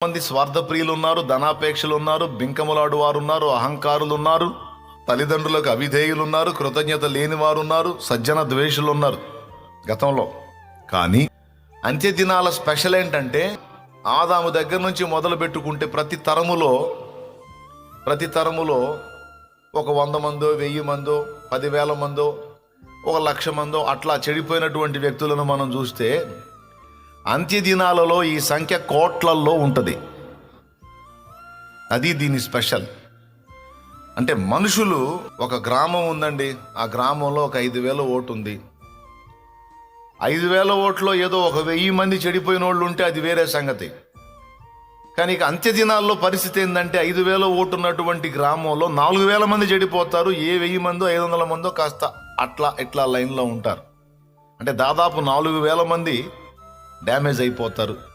మంది స్వార్థప్రియులు ఉన్నారు ధనాపేక్షలు ఉన్నారు బింకములాడు వారు ఉన్నారు అహంకారులు ఉన్నారు తల్లిదండ్రులకు అవిధేయులు ఉన్నారు కృతజ్ఞత లేని వారు ఉన్నారు సజ్జన ద్వేషులు ఉన్నారు గతంలో. కానీ అంత్య దినాల స్పెషల్ ఏంటంటే ఆదాము దగ్గర నుంచి మొదలు పెట్టుకుంటే ప్రతి తరములో ప్రతి తరములో ఒక వంద మందో వెయ్యి మందో పదివేల మందో ఒక లక్ష మందో అట్లా చెడిపోయినటువంటి వ్యక్తులను మనం చూస్తే అంత్యదినాలలో ఈ సంఖ్య కోట్లల్లో ఉంటుంది. అది దీని స్పెషల్. అంటే మనుషులు ఒక గ్రామం ఉందండి. ఆ గ్రామంలో ఒక ఐదు వేల ఓటు ఉంది. ఐదు వేల ఓట్లో ఏదో ఒక వెయ్యి మంది చెడిపోయిన వాళ్ళు ఉంటే అది వేరే సంగతి. కానీ ఇక అంత్యదినాల్లో పరిస్థితి ఏంటంటే ఐదు వేల ఓటు ఉన్నటువంటి గ్రామంలో నాలుగు వేల మంది చెడిపోతారు. ఏ వెయ్యి మందో ఐదు వందల మందో కాస్త అట్లా ఇట్లా లైన్లో ఉంటారు. అంటే దాదాపు నాలుగు వేల మంది డ్యామేజ్ అయిపోతారు.